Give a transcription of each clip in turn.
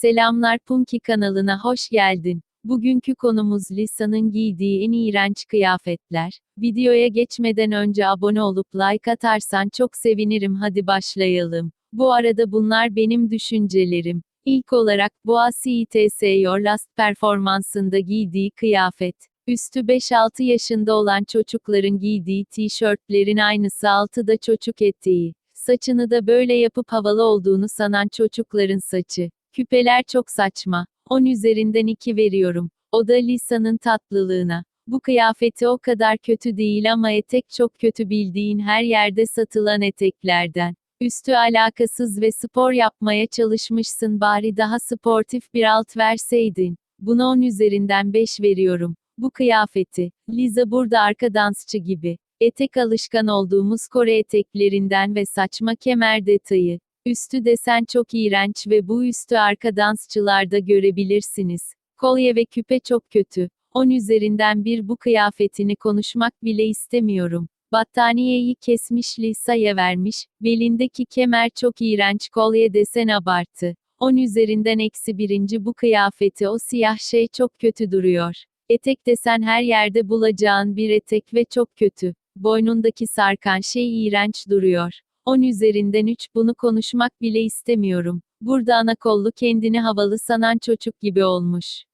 Selamlar Punki kanalına hoş geldin. Bugünkü konumuz Lisa'nın giydiği en iğrenç kıyafetler. Videoya geçmeden önce abone olup like atarsan çok sevinirim hadi başlayalım. Bu arada bunlar benim düşüncelerim. İlk olarak Boğaziçi ITS Your Last performansında giydiği kıyafet. Üstü 5-6 yaşında olan çocukların giydiği tişörtlerin aynısı altı da çocuk eteği. Saçını da böyle yapıp havalı olduğunu sanan çocukların saçı. Küpeler çok saçma. 10 üzerinden 2 veriyorum. O da Lisa'nın tatlılığına. Bu kıyafeti o kadar kötü değil ama etek çok kötü bildiğin her yerde satılan eteklerden. Üstü alakasız ve spor yapmaya çalışmışsın bari daha sportif bir alt verseydin. Buna 10 üzerinden 5 veriyorum. Bu kıyafeti, Liza burada arka dansçı gibi. Etek alışkan olduğumuz Kore eteklerinden ve saçma kemer detayı. Üstü desen çok iğrenç ve bu üstü arka dansçılarda görebilirsiniz. Kolye ve küpe çok kötü. 10 üzerinden bir bu kıyafetini konuşmak bile istemiyorum. Battaniyeyi kesmiş Lisa'ya vermiş, belindeki kemer çok iğrenç kolye desen abartı. 10 üzerinden eksi birinci bu kıyafeti o siyah şey çok kötü duruyor. Etek desen her yerde bulacağın bir etek ve çok kötü. Boynundaki sarkan şey iğrenç duruyor. 10 üzerinden 3 bunu konuşmak bile istemiyorum. Burada ana kollu kendini havalı sanan çocuk gibi olmuş.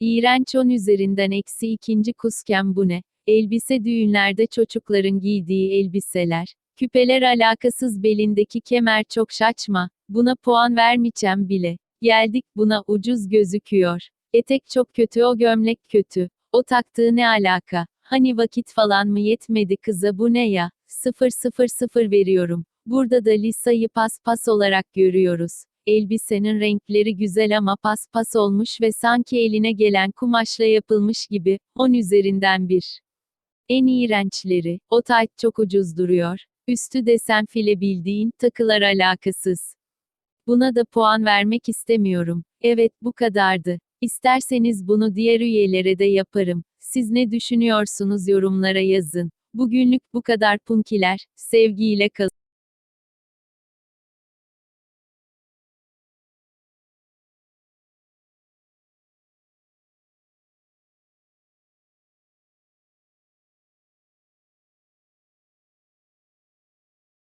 İğrenç 10 üzerinden eksi ikinci kuskem bu ne? Elbise düğünlerde çocukların giydiği elbiseler. Küpeler alakasız belindeki kemer çok şaşma. Buna puan vermeyeceğim bile. Geldik buna ucuz gözüküyor. Etek çok kötü o gömlek kötü. O taktığı ne alaka? Hani vakit falan mı yetmedi kıza bu ne ya? 000 veriyorum. Burada da Lisa'yı paspas olarak görüyoruz. Elbisenin renkleri güzel ama paspas olmuş ve sanki eline gelen kumaşla yapılmış gibi, 10 üzerinden 1. En iğrençleri, o tayt çok ucuz duruyor. Üstü desen file bildiğin, takılar alakasız. Buna da puan vermek istemiyorum. Evet, bu kadardı. İsterseniz bunu diğer üyelere de yaparım. Siz ne düşünüyorsunuz yorumlara yazın. Bugünlük bu kadar punkiler. Sevgiyle kalın.